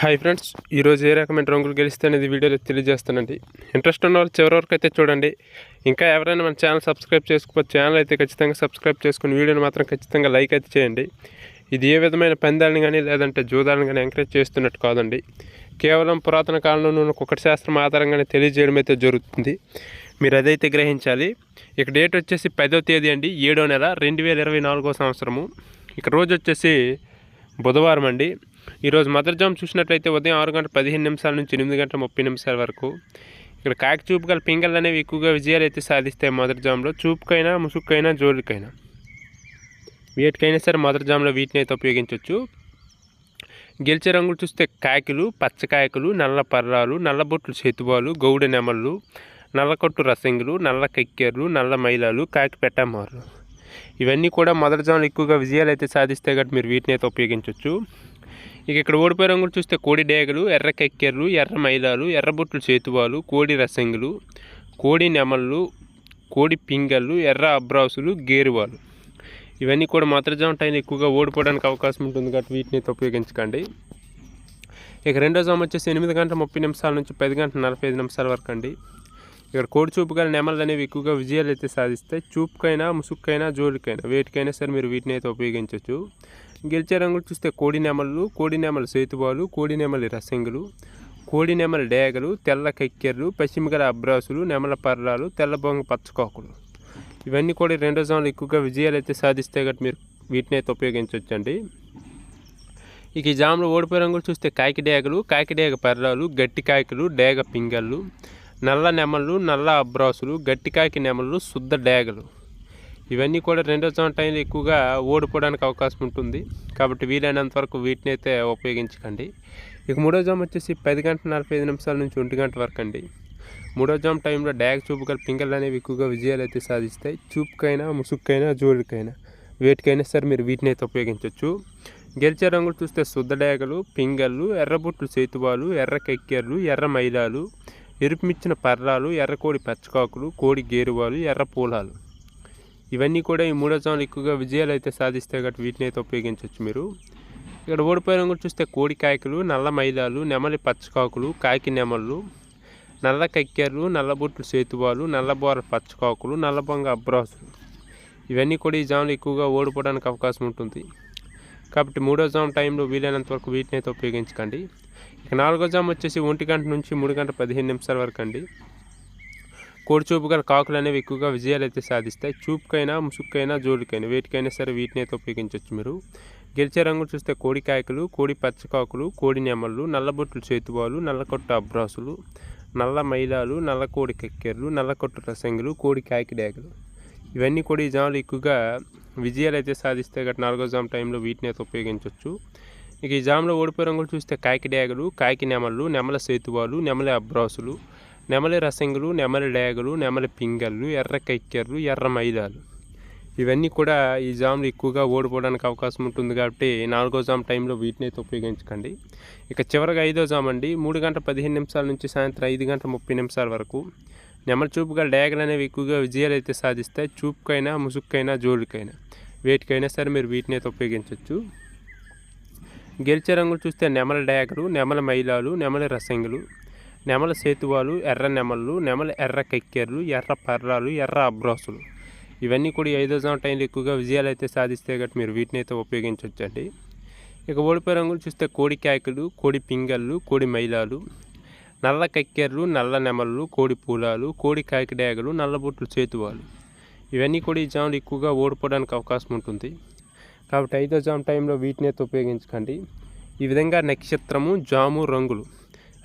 Hi friends ఈరోజు ఏ రకమైన రంగులు గెలిస్తే అనేది వీడియోలో తెలియజేస్తానండి. ఇంట్రెస్ట్ ఉన్న వాళ్ళు చివరి వరకు అయితే చూడండి. ఇంకా ఎవరైనా మన ఛానల్ సబ్స్క్రైబ్ చేసుకోవచ్చు ఛానల్ అయితే ఖచ్చితంగా సబ్స్క్రైబ్ చేసుకుని వీడియోని మాత్రం ఖచ్చితంగా లైక్ అయితే చేయండి. ఇది ఏ విధమైన పందాలను కానీ లేదంటే జూదాలను కానీ ఎంకరేజ్ చేస్తున్నట్టు కాదండి. కేవలం పురాతన కాలంలో ఒకటి కుక్కటి శాస్త్రం ఆధారంగానే తెలియజేయడం అయితే జరుగుతుంది. మీరు అదైతే గ్రహించాలి. ఇక డేట్ వచ్చేసి పదో తేదీ అండి ఏడో నెల రెండు వేల ఇరవై నాలుగో సంవత్సరము. ఇక రోజు వచ్చేసి బుధవారం అండి. ఈరోజు మదర్ జామ్ చూసినట్లయితే ఉదయం ఆరు గంటల పదిహేను నిమిషాల నుంచి ఎనిమిది గంటల ముప్పై నిమిషాల వరకు ఇక్కడ కాకి చూపు గల పింగళ్ళు అనేవి ఎక్కువగా విజయాలు అయితే సాధిస్తాయి మదర్ జామ్లో చూపుకైనా ముసుగుకైనా జోలికైనా వీటికైనా సరే మదర్ జామ్లో వీటిని అయితే ఉపయోగించవచ్చు గెలిచే రంగులు చూస్తే కాకిలు పచ్చకాయకులు నల్ల పర్రాలు నల్లబొట్లు చేతువాలు గౌడ నెమళ్ళు నల్లకొట్టు రసంగులు నల్ల కెక్కెర్లు నల్ల మైలాలు కాకి పెట్టమారు ఇవన్నీ కూడా మొదటి జాములు ఎక్కువగా విజయాలు అయితే సాధిస్తే కాబట్టి మీరు వీటిని అయితే ఉపయోగించవచ్చు ఇక ఇక్కడ ఓడిపోయే రంగులు చూస్తే కోడి డేగలు ఎర్ర కెక్కెర్లు ఎర్ర మైలాలు ఎర్రబొట్లు చేతువాలు కోడి రసంగులు కోడి నెమళ్ళు కోడి పింగళ్ళు ఎర్ర అబ్రాసులు గేరువాలు. ఇవన్నీ కూడా మద్రజామ టైం ఎక్కువగా ఓడిపోవడానికి అవకాశం ఉంటుంది కాబట్టి వీటిని అయితే ఉపయోగించకండి. ఇక రెండో జామ వచ్చేసి ఎనిమిది గంటల ముప్పై నిమిషాల నుంచి పది గంటల నలభై ఐదు నిమిషాల వరకు అండి. ఇక్కడ కోడి చూపు గల నెమలు అనేవి ఎక్కువగా విజయాలు అయితే సాధిస్తాయి. చూపుకైనా ముసుక్కైనా జోలికైనా వేటికైనా సరే మీరు వీటిని అయితే ఉపయోగించవచ్చు. గెలిచే రంగులు చూస్తే కోడి నెమళ్ళు కోడి నెమలు కోడి నెమలి రసంగులు కోడి నెమలి డేగలు తెల్ల కెక్కెర్లు పశ్చిమగల అబ్రాసులు నెమల పర్రాలు తెల్ల బొంగ పచ్చకోకులు. ఇవన్నీ కూడా రెండో జోన్లు ఎక్కువగా విజయాలు అయితే సాధిస్తే గట్టి మీరు వీటిని అయితే ఉపయోగించవచ్చండి ఇక ఈ జాములు ఓడిపోయే రంగులు చూస్తే కాకి డేగలు పర్రాలు గట్టి కాకిలు డేగ పింగళ్ళు నల్ల నెమళ్ళు నల్ల అబ్రాసులు గట్టి కాకి నెమళ్ళు శుద్ధ డేగలు. ఇవన్నీ కూడా రెండో జోన్ టైంలో ఎక్కువగా ఓడిపోవడానికి అవకాశం ఉంటుంది. కాబట్టి వీలైనంత వరకు వీటిని అయితే ఉపయోగించకండి. ఇక మూడో జామ్ వచ్చేసి పది గంటల నలభై ఐదు నిమిషాల నుంచి ఒంటి గంట వరకు అండి. మూడో జామ్ టైంలో డ్యాగ్ చూపు గల పింగళ్ళు అనేవి ఎక్కువగా విజయాలు అయితే సాధిస్తాయి. చూపుకైనా ముసుక్కైనా జోలికైనా వేటికైనా సరే మీరు వీటిని అయితే ఉపయోగించవచ్చు గెలిచే రంగులు చూస్తే శుద్ధ డేగలు పింగళ్ళు ఎర్రబుట్లు సేతువాలు ఎర్ర కెక్కెర్లు ఎర్ర మైలాలు ఎరుపుమిచ్చిన పర్రాలు ఎర్రకోడి పచ్చకాకులు కోడి గేరువాలు ఎర్ర పూలాలు. ఇవన్నీ కూడా ఈ మూడో జోన్లు ఎక్కువగా విజయాలు అయితే సాధిస్తే కాబట్టి వీటిని అయితే ఉపయోగించవచ్చు మీరు. ఇక్కడ ఓడిపోయిన కూడా చూస్తే కోడి కాయకులు నల్ల మైలాలు నెమలి పచ్చకాకులు కాకి నెమళ్ళు నల్ల కక్కెర్లు నల్లబొట్లు సేతువాలు నల్లబోర పచ్చకాకులు నల్లబొంగ అబ్రాసులు. ఇవన్నీ కూడా ఈ జాములు ఎక్కువగా ఓడిపోవడానికి అవకాశం ఉంటుంది. కాబట్టి మూడో జామ్ టైంలో వీలైనంత వరకు వీటిని అయితే ఉపయోగించకండి. ఇక నాలుగో జామ్ వచ్చేసి ఒంటి గంట నుంచి మూడు గంట పదిహేను నిమిషాల వరకు అండి. కోడి చూపు గల కాకులు అనేవి ఎక్కువగా విజయాలు అయితే సాధిస్తాయి. చూపుకైనా ముసుక్కైనా జోలికైనా వేటికైనా సరే వీటిని అయితే ఉపయోగించవచ్చు మీరు. గెలిచే రంగులు చూస్తే కోడి కాయకులు కోడి పచ్చకాకులు కోడి నెమళ్ళు నల్లబొట్లు చేతువాలు నల్లకొట్టు అబ్రాసులు నల్ల మైలాలు నల్ల కోడి కెక్కెర్లు నల్లకొట్టు రసంగులు కోడి కాకిడాకులు డేగలు ఇవన్నీ కూడా ఈ జాములు ఎక్కువగా విజయాలు అయితే సాధిస్తే గట్ నాలుగో జామ్ టైంలో వీటిని అయితే ఉపయోగించవచ్చు ఇక ఈ జామ్లో ఓడిపోయే రంగులు చూస్తే కాకి డేగలు కాకి నెమళ్ళు నెమల సేతువాలు నెమల అబ్రాసులు నెమలి రసంగులు నెమలి డేగలు నెమలి పింగళ్ళు ఎర్ర కైక్కెర్లు ఎర్ర మైదాలు. ఇవన్నీ కూడా ఈ జామ్లు ఎక్కువగా ఓడిపోవడానికి అవకాశం ఉంటుంది కాబట్టి నాలుగో జామ్ టైంలో వీటిని అయితే ఉపయోగించకండి. ఇక చివరిగా ఐదో జామ్ అండి. మూడు గంటల పదిహేను నిమిషాల నుంచి సాయంత్రం ఐదు గంటల ముప్పై నిమిషాల వరకు. నెమలి చూపుగా డేగలు అనేవి ఎక్కువగా విజయాలు అయితే సాధిస్తాయి చూపుకైనా ముసుక్కైనా జోలికైనా వేటికైనా సరే మీరు వీటిని అయితే ఉపయోగించవచ్చు. గెలిచే రంగులు చూస్తే నెమల డేగలు నెమల మైలాలు నెమల రసంగులు. నెమల సేతువాలు ఎర్ర నెమళ్ళు నెమల ఎర్ర కెక్కెర్లు ఎర్ర పర్రాలు ఎర్ర అబ్రాసులు. ఇవన్నీ కూడా ఐదో జామ టైంలో ఎక్కువగా విజయాలు అయితే సాధిస్తే గట్టి మీరు వీటిని అయితే ఉపయోగించవచ్చండి ఇక ఓడిపోయే రంగులు చూస్తే కోడి కాయకులు కోడి పింగళ్ళు కోడి మైలాలు నల్ల కక్కెర్లు నల్ల నెమళ్ళు కోడి పూలాలు కోడి కాకిడేగలు నల్లబొట్లు చేతువాలు ఇవన్నీ కూడా ఈ జాములు ఎక్కువగా ఓడిపోవడానికి అవకాశం ఉంటుంది. కాబట్టి ఐదో జామ్ టైంలో వీటినైతే ఉపయోగించకండి. ఈ విధంగా నక్షత్రము జాము రంగులు.